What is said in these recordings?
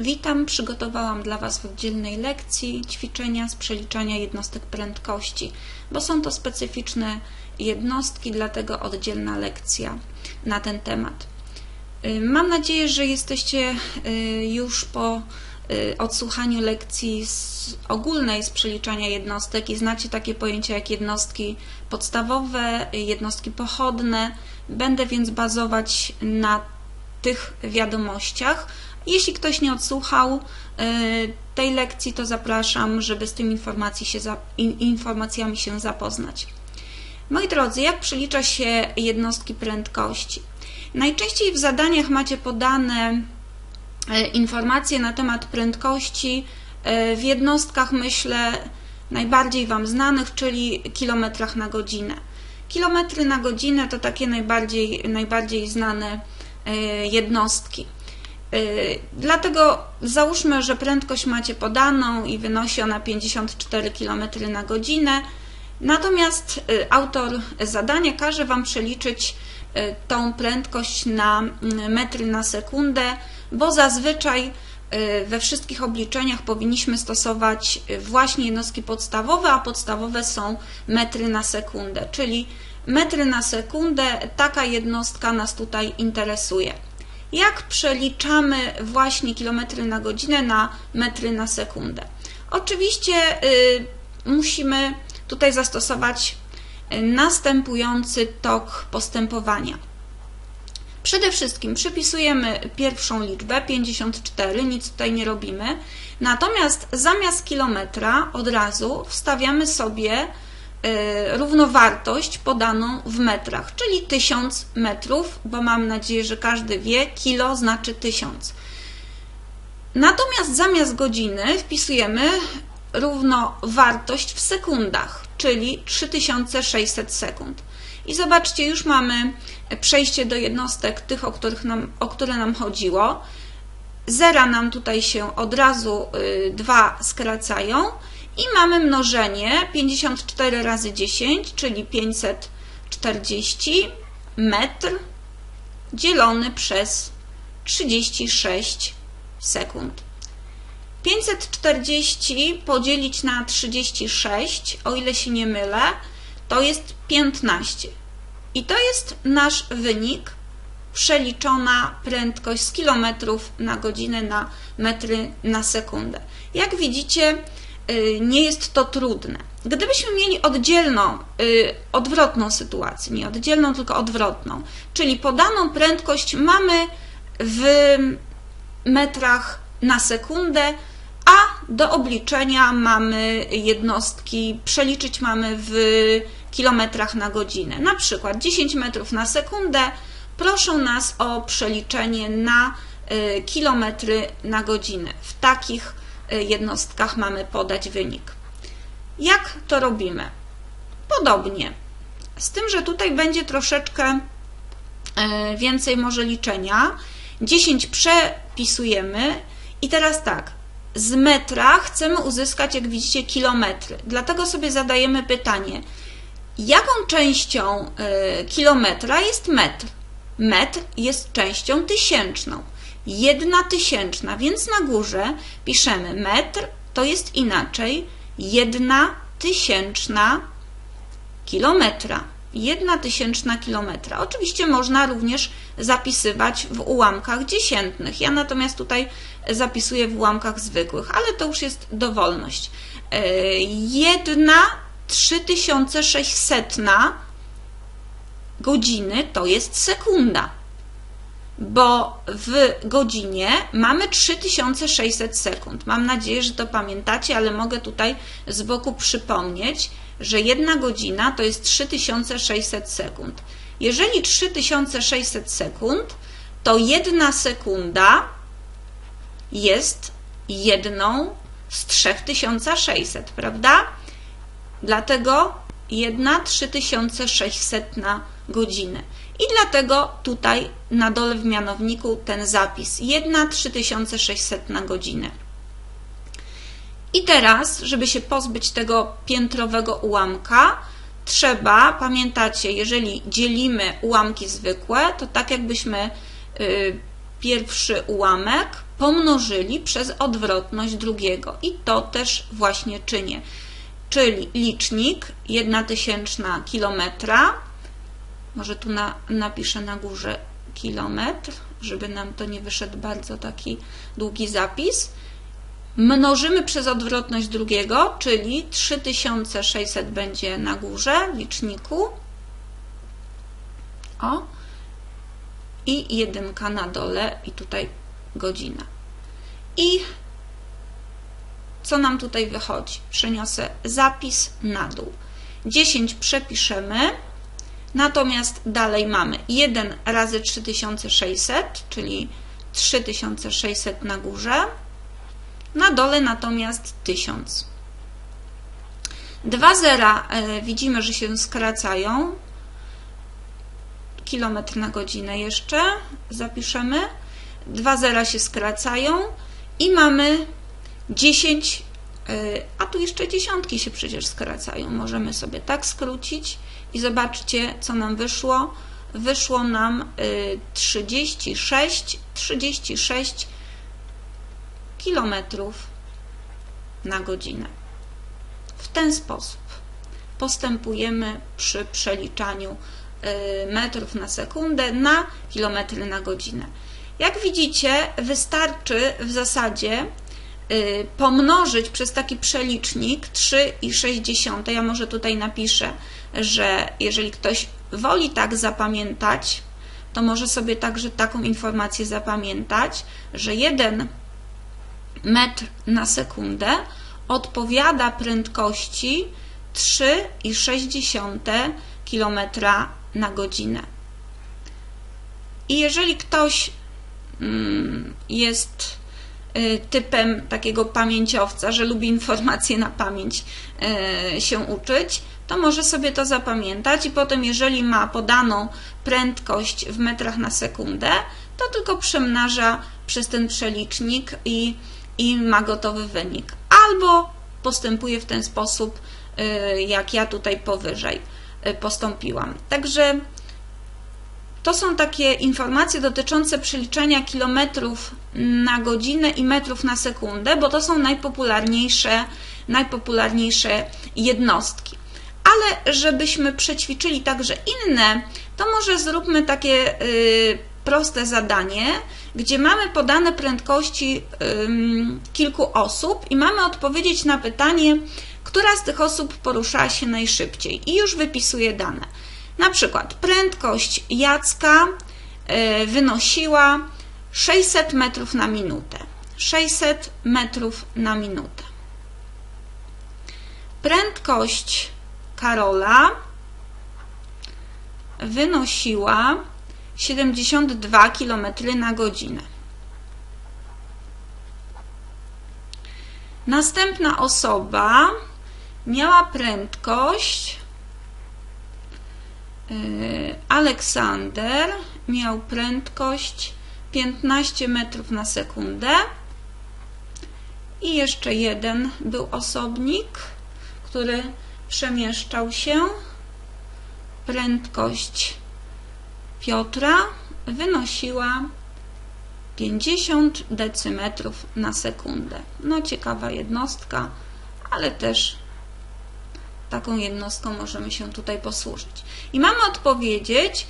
Witam, przygotowałam dla Was w oddzielnej lekcji ćwiczenia z przeliczania jednostek prędkości, bo są to specyficzne jednostki, dlatego oddzielna lekcja na ten temat. Y, Mam nadzieję, że jesteście y, już po y, odsłuchaniu lekcji z ogólnej z przeliczania jednostek i znacie takie pojęcia jak jednostki podstawowe, jednostki pochodne. Będę więc bazować na tych wiadomościach. Jeśli ktoś nie odsłuchał tej lekcji, to zapraszam, żeby z tymi informacjami się zapoznać. Moi drodzy, jak przelicza się jednostki prędkości? Najczęściej w zadaniach macie podane informacje na temat prędkości w jednostkach, myślę, najbardziej Wam znanych, czyli kilometrach na godzinę. Kilometry na godzinę to takie najbardziej, najbardziej znane jednostki. Dlatego załóżmy, że prędkość macie podaną i wynosi ona 54 km na godzinę. Natomiast autor zadania każe Wam przeliczyć tą prędkość na metry na sekundę, bo zazwyczaj we wszystkich obliczeniach powinniśmy stosować właśnie jednostki podstawowe, a podstawowe są metry na sekundę, czyli metry na sekundę, taka jednostka nas tutaj interesuje. Jak przeliczamy właśnie kilometry na godzinę na metry na sekundę? Oczywiście y, musimy tutaj zastosować następujący tok postępowania. Przede wszystkim przypisujemy pierwszą liczbę 54, nic tutaj nie robimy. Natomiast zamiast kilometra od razu wstawiamy sobie równowartość podaną w metrach, czyli 1000 metrów, bo mam nadzieję, że każdy wie, kilo znaczy 1000. Natomiast zamiast godziny wpisujemy równowartość w sekundach, czyli 3600 sekund. I zobaczcie, już mamy przejście do jednostek tych, o, których nam, o które nam chodziło. Zera nam tutaj się od razu y, dwa skracają i mamy mnożenie 54 razy 10, czyli 540 metr dzielony przez 36 sekund. 540 podzielić na 36, o ile się nie mylę, to jest 15. I to jest nasz wynik, przeliczona prędkość z kilometrów na godzinę na metry na sekundę. Jak widzicie, nie jest to trudne. Gdybyśmy mieli oddzielną, odwrotną sytuację, nie oddzielną, tylko odwrotną, czyli podaną prędkość mamy w metrach na sekundę, a do obliczenia mamy jednostki, przeliczyć mamy w kilometrach na godzinę. Na przykład 10 metrów na sekundę proszą nas o przeliczenie na kilometry na godzinę. W takich jednostkach mamy podać wynik. Jak to robimy? Podobnie. Z tym, że tutaj będzie troszeczkę więcej może liczenia. 10 przepisujemy i teraz tak, z metra chcemy uzyskać, jak widzicie, kilometry. Dlatego sobie zadajemy pytanie, jaką częścią kilometra jest metr? Metr jest częścią tysięczną. Jedna tysięczna, więc na górze piszemy metr, to jest inaczej, jedna tysięczna kilometra. Jedna tysięczna kilometra. Oczywiście można również zapisywać w ułamkach dziesiętnych. Ja natomiast tutaj zapisuję w ułamkach zwykłych, ale to już jest dowolność. Jedna 3600 godziny to jest sekunda, bo w godzinie mamy 3600 sekund. Mam nadzieję, że to pamiętacie, ale mogę tutaj z boku przypomnieć, że jedna godzina to jest 3600 sekund. Jeżeli 3600 sekund, to jedna sekunda jest jedną z 3600, prawda? Dlatego jedna 3600 na godzinę. I dlatego tutaj na dole w mianowniku ten zapis. Jedna 3600 na godzinę. I teraz, żeby się pozbyć tego piętrowego ułamka, trzeba, pamiętacie, jeżeli dzielimy ułamki zwykłe, to tak jakbyśmy y, pierwszy ułamek pomnożyli przez odwrotność drugiego. I to też właśnie czynię. Czyli licznik 1 tysięczna kilometra, może tu na, napiszę na górze kilometr, żeby nam to nie wyszedł bardzo taki długi zapis. Mnożymy przez odwrotność drugiego, czyli 3600 będzie na górze w liczniku. O. I jedynka na dole i tutaj godzina. I co nam tutaj wychodzi? Przeniosę zapis na dół. 10 przepiszemy, natomiast dalej mamy 1 razy 3600, czyli 3600 na górze, na dole natomiast 1000. Dwa zera e, widzimy, że się skracają. Kilometr na godzinę jeszcze zapiszemy. Dwa zera się skracają i mamy 10, y, a tu jeszcze dziesiątki się przecież skracają. Możemy sobie tak skrócić i zobaczcie, co nam wyszło. Wyszło nam 36, 36 kilometrów na godzinę. W ten sposób postępujemy przy przeliczaniu y, metrów na sekundę na kilometry na godzinę. Jak widzicie, wystarczy w zasadzie pomnożyć przez taki przelicznik 3,6. Ja może tutaj napiszę, że jeżeli ktoś woli tak zapamiętać, to może sobie także taką informację zapamiętać, że 1 metr na sekundę odpowiada prędkości 3,6 km na godzinę. I jeżeli ktoś mm, jest y, typem takiego pamięciowca, że lubi informacje na pamięć y, się uczyć, to może sobie to zapamiętać i potem, jeżeli ma podaną prędkość w metrach na sekundę, to tylko przemnaża przez ten przelicznik i, i ma gotowy wynik. Albo postępuje w ten sposób, y, jak ja tutaj powyżej postąpiłam. Także to są takie informacje dotyczące przeliczania kilometrów na godzinę i metrów na sekundę, bo to są najpopularniejsze, najpopularniejsze jednostki. Ale żebyśmy przećwiczyli także inne, to może zróbmy takie y, proste zadanie, gdzie mamy podane prędkości kilku osób i mamy odpowiedzieć na pytanie, która z tych osób poruszała się najszybciej. I już wypisuję dane. Na przykład prędkość Jacka e, wynosiła 600 metrów na minutę. 600 metrów na minutę. Prędkość Karola wynosiła 72 km na godzinę. Następna osoba miała prędkość Y, Aleksander miał prędkość 15 metrów na sekundę i jeszcze jeden był osobnik, który przemieszczał się. Prędkość Piotra wynosiła 50 decymetrów na sekundę. No ciekawa jednostka, ale też taką jednostką możemy się tutaj posłużyć. I mamy odpowiedzieć,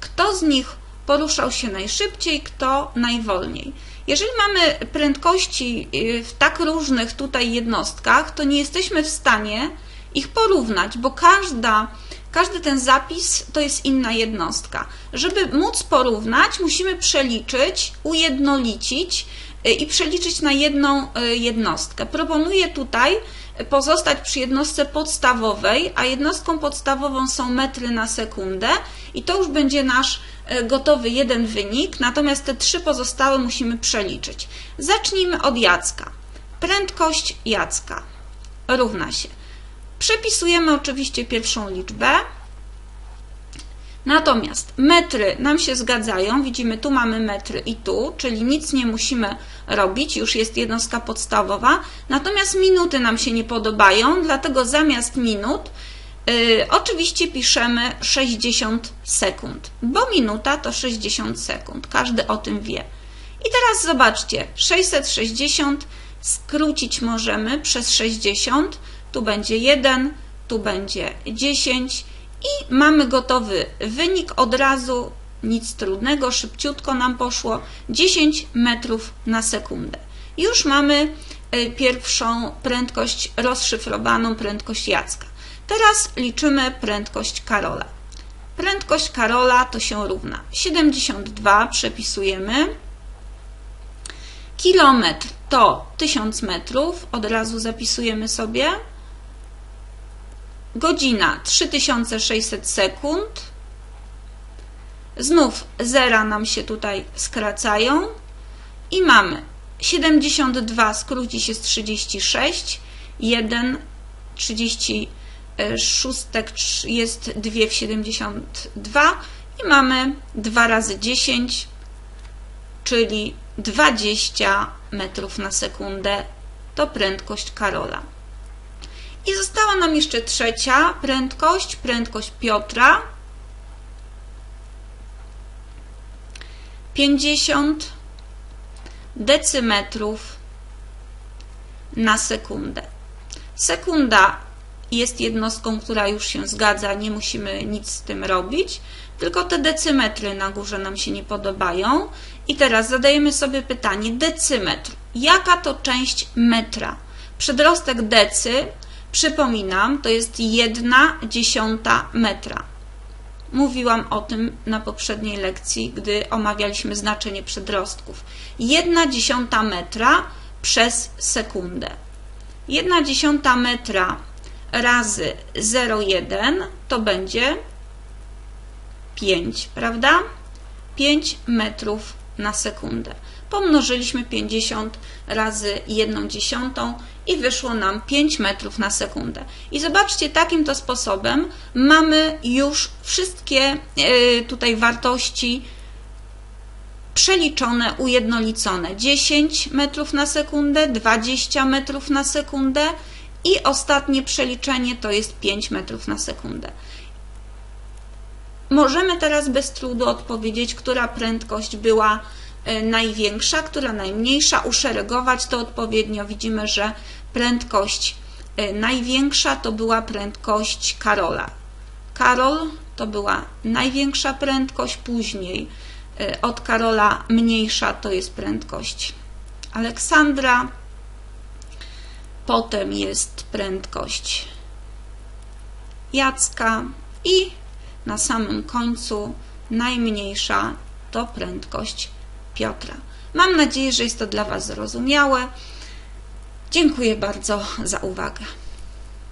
kto z nich poruszał się najszybciej, kto najwolniej. Jeżeli mamy prędkości y, w tak różnych tutaj jednostkach, to nie jesteśmy w stanie ich porównać, bo każda, każdy ten zapis to jest inna jednostka. Żeby móc porównać, musimy przeliczyć, ujednolicić y, i przeliczyć na jedną y, jednostkę. Proponuję tutaj pozostać przy jednostce podstawowej, a jednostką podstawową są metry na sekundę i to już będzie nasz e, gotowy jeden wynik, natomiast te trzy pozostałe musimy przeliczyć. Zacznijmy od Jacka. Prędkość Jacka równa się. Przepisujemy oczywiście pierwszą liczbę, Natomiast metry nam się zgadzają, widzimy tu mamy metry i tu, czyli nic nie musimy robić, już jest jednostka podstawowa. Natomiast minuty nam się nie podobają, dlatego zamiast minut yy, oczywiście piszemy 60 sekund, bo minuta to 60 sekund, każdy o tym wie. I teraz zobaczcie, 660 skrócić możemy przez 60, tu będzie 1, tu będzie 10 i mamy gotowy wynik od razu, nic trudnego, szybciutko nam poszło, 10 metrów na sekundę. Już mamy y, pierwszą prędkość rozszyfrowaną, prędkość Jacka. Teraz liczymy prędkość Karola. Prędkość Karola to się równa 72, przepisujemy. Kilometr to 1000 metrów, od razu zapisujemy sobie. Godzina 3600 sekund. Znów zera nam się tutaj skracają i mamy 72 skróci się z 36, 1 36 jest 2 w 72 i mamy 2 razy 10, czyli 20 metrów na sekundę to prędkość Karola. I została nam jeszcze trzecia prędkość, prędkość Piotra. 50 decymetrów na sekundę. Sekunda jest jednostką, która już się zgadza, nie musimy nic z tym robić, tylko te decymetry na górze nam się nie podobają. I teraz zadajemy sobie pytanie, decymetr, jaka to część metra? Przedrostek decy, przypominam, to jest jedna dziesiąta metra. Mówiłam o tym na poprzedniej lekcji, gdy omawialiśmy znaczenie przedrostków. Jedna dziesiąta metra przez sekundę. Jedna dziesiąta metra razy 0,1 to będzie 5, prawda? 5 metrów na sekundę. Pomnożyliśmy 50 razy 1 dziesiątą i wyszło nam 5 metrów na sekundę. I zobaczcie, takim to sposobem mamy już wszystkie y, tutaj wartości przeliczone, ujednolicone. 10 metrów na sekundę, 20 metrów na sekundę i ostatnie przeliczenie to jest 5 metrów na sekundę. Możemy teraz bez trudu odpowiedzieć, która prędkość była e, największa, która najmniejsza, uszeregować to odpowiednio. Widzimy, że prędkość e, największa to była prędkość Karola. Karol to była największa prędkość, później e, od Karola mniejsza to jest prędkość Aleksandra, potem jest prędkość Jacka i na samym końcu najmniejsza to prędkość Piotra. Mam nadzieję, że jest to dla Was zrozumiałe. Dziękuję bardzo za uwagę.